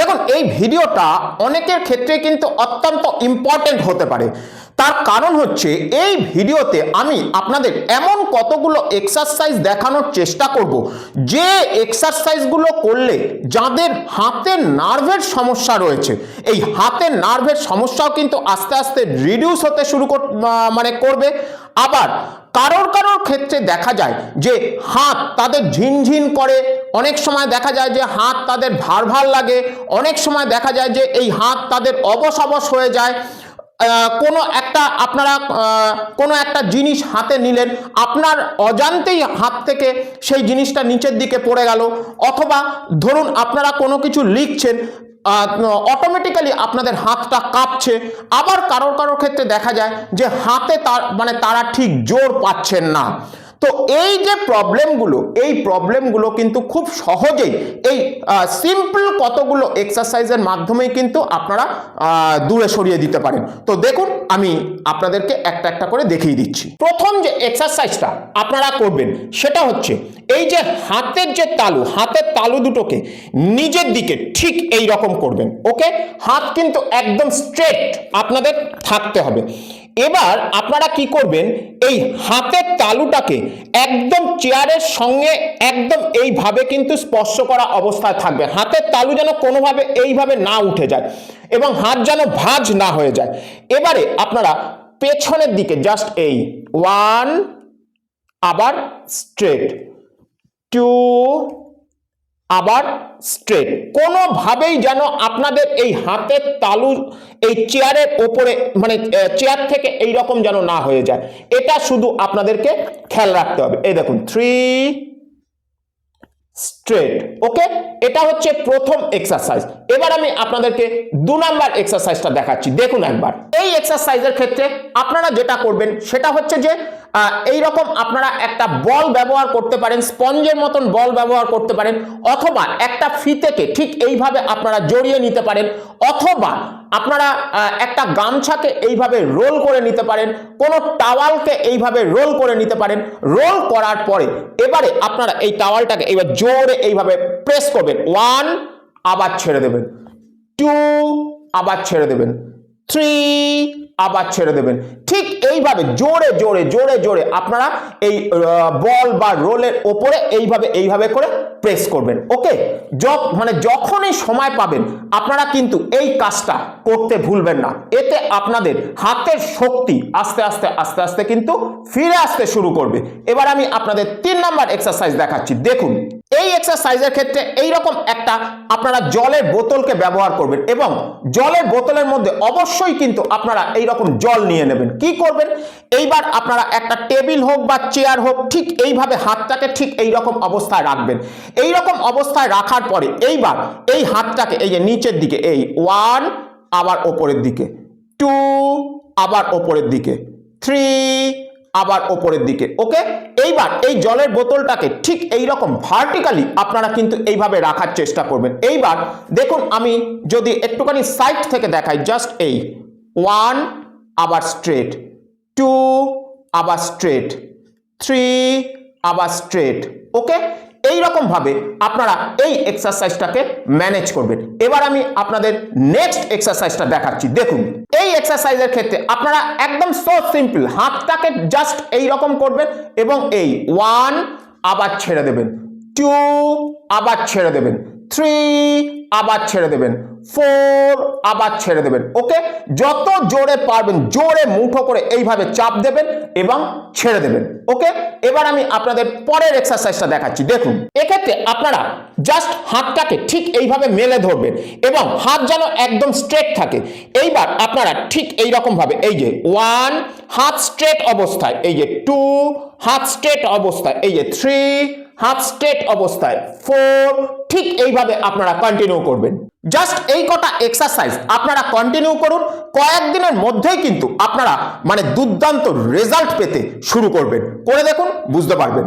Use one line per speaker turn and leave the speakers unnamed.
দেখুন, এই ভিডিওটা অনেকের ক্ষেত্রে কিন্তু অত্যন্ত ইম্পর্টেন্ট হতে পারে। তার কারণ হচ্ছে, এই ভিডিওতে আমি আপনাদের এমন কতগুলো এক্সারসাইজ দেখানোর চেষ্টা করব, যে এক্সারসাইজগুলো করলে যাদের হাতের নার্ভের সমস্যা রয়েছে, এই হাতের নার্ভের সমস্যাও কিন্তু আস্তে আস্তে রিডিউস হতে শুরু মানে করবে। আবার কারোর কারোর ক্ষেত্রে দেখা যায় যে হাত তাদের ঝিনঝিন করে অনেক সময় দেখা যায় যে হাত তাদের ভার ভার লাগে, অনেক সময় দেখা যায় যে এই হাত তাদের অবশ অবশ হয়ে যায়। কোনো একটা আপনারা কোনো একটা জিনিস হাতে নিলেন, আপনার অজান্তেই হাত থেকে সেই জিনিসটা নিচের দিকে পড়ে গেল। অথবা ধরুন আপনারা কোনো কিছু লিখছেন অটোমেটিক্যালি আপনাদের হাতটা কাঁপছে। আবার কারোর কারোর ক্ষেত্রে দেখা যায় যে হাতে তার মানে তারা ঠিক জোর পাচ্ছেন না। তো এই যে প্রবলেমগুলো এই প্রবলেমগুলো কিন্তু খুব সহজেই এই সিম্পল কতগুলো এক্সারসাইজের মাধ্যমেই কিন্তু আপনারা দূরে সরিয়ে দিতে পারেন। তো দেখুন, আমি আপনাদেরকে একটা একটা করে দেখিয়ে দিচ্ছি। প্রথম যে এক্সারসাইজটা আপনারা করবেন, সেটা হচ্ছে এই যে হাতের যে তালু, হাতের তালু দুটোকে নিজের দিকে ঠিক এই রকম করবেন ওকে হাত কিন্তু একদম স্ট্রেট আপনাদের থাকতে হবে। এবার আপনারা কি করবেন? এই হাতের তালুটাকে একদম চেয়ারের সঙ্গে একদম এইভাবে কিন্তু স্পর্শ করা অবস্থায় থাকবে। হাতের তালু যেন কোনোভাবে এইভাবে না উঠে যায় এবং হাত যেন ভাঁজ না হয়ে যায়। এবারে আপনারা পেছনের দিকে জাস্ট এই ওয়ান আবার স্ট্রেট টু আবার স্ট্রেট কোনোভাবেই যেন আপনাদের এই হাতের তালু, এই চেয়ারের ওপরে মানে চেয়ার থেকে এই রকম যেন না হয়ে যায়। এটা শুধু আপনাদেরকে খেয়াল রাখতে হবে। এই দেখুন থ্রি স্ট্রেট ওকে এটা হচ্ছে প্রথম এক্সারসাইজ এবার আমি আপনাদেরকে দু নাম্বার এক্সারসাইজটা দেখাচ্ছি। দেখুন একবার। এই এক্সারসাইজের ক্ষেত্রে আপনারা যেটা করবেন, সেটা হচ্ছে যে এই রকম আপনারা একটা বল ব্যবহার করতে পারেন, স্পঞ্জের মতন বল ব্যবহার করতে পারেন, অথবা একটা ফিতেকে ঠিক এইভাবে আপনারা জড়িয়ে নিতে পারেন, অথবা আপনারা একটা গামছাকে এইভাবে রোল করে নিতে পারেন, কোনো টাওয়ালকে এইভাবে রোল করে নিতে পারেন, রোল করার পরে এবারে আপনারা এই টাওয়ালটাকে এইবার জোরে এইভাবে প্রেস করবেন। ওয়ান, আবার ছেড়ে দেবেন। টু, আবার ছেড়ে দেবেন। থ্রি আবার ছেড়ে দেবেন। ঠিক এইভাবে জোরে জোরে জোরে জোরে আপনারা এই বল বা রোলের ওপরে এইভাবে এইভাবে করে প্রেস করবেন। ওকে মানে যখনই সময় পাবেন, আপনারা কিন্তু এই কাজটা করতে ভুলবেন না। এতে আপনাদের হাতের শক্তি আস্তে আস্তে আস্তে আস্তে কিন্তু ফিরে আসতে শুরু করবে। এবার আমি আপনাদের তিন নাম্বার এক্সারসাইজ দেখাচ্ছি। দেখুন। এই এক্সারসাইজের ক্ষেত্রে এই রকম একটা আপনারা জলের বোতলকে ব্যবহার করবেন এবং জলের বোতলের মধ্যে অবশ্যই কিন্তু আপনারা এই রকম জল নিয়ে নেবেন। কি করবেন? এইবার আপনারা একটা টেবিল হোক বা চেয়ার হোক, ঠিক এইভাবে হাতটাকে ঠিক এই রকম অবস্থায় রাখবেন। এই রকম অবস্থায় রাখার পরে এইবার এই হাতটাকে এই যে নিচের দিকে, এই ওয়ান আবার ওপরের দিকে। টু আবার ওপরের দিকে। থ্রি আবার ওপরের দিকে। ওকে এইবার এই জলের বোতলটাকে ঠিক এই রকম ভার্টিক্যালি আপনারা কিন্তু এইভাবে রাখার চেষ্টা করবেন। এইবার দেখুন আমি যদি একটুখানি সাইড থেকে দেখাই জাস্ট এই ওয়ান আবার স্ট্রেট টু আবার স্ট্রেট থ্রি আবার স্ট্রেট ওকে এই রকম ভাবে আপনারা এই এক্সারসাইজটাকে ম্যানেজ করবেন। এবার আমি আপনাদের নেক্সট এক্সারসাইজটা দেখাচ্ছি। দেখুন, এই এক্সারসাইজের ক্ষেত্রে আপনারা একদম সো সিম্পল হাতটাকে জাস্ট এই রকম করবেন এবং এই ওয়ান আবার ছেড়ে দেবেন। টু আবার ছেড়ে দেবেন। থ্রি আবার ছেড়ে দেবেন। ফোর আবার ছেড়ে দেবেন। ওকে যত জোরে পারবেন, জোরে মুঠো করে এইভাবে চাপ দেবেন এবং ছেড়ে দেবেন। ওকে এবার আমি আপনাদের পরের এক্সারসাইজটা দেখাচ্ছি। দেখুন, এক্ষেত্রে আপনারা জাস্ট হাতটাকে ঠিক এইভাবে মেলে ধরবেন এবং হাত যেন একদম স্ট্রেট থাকে। এইবার আপনারা ঠিক এই ভাবে এই যে ওয়ান হাত স্ট্রেট অবস্থায়, এই যে টু হাত স্ট্রেট অবস্থায়, এই যে থ্রি হাত স্ট্রেট অবস্থায় ফোর ঠিক এইভাবে আপনারা কন্টিনিউ করবেন? জাস্ট এই কটা এক্সারসাইজ আপনারা কন্টিনিউ করুন, কয়েকদিনের মধ্যেই কিন্তু আপনারা মানে দুর্দান্ত রেজাল্ট পেতে শুরু করবেন। করে দেখুন, বুঝতে পারবেন।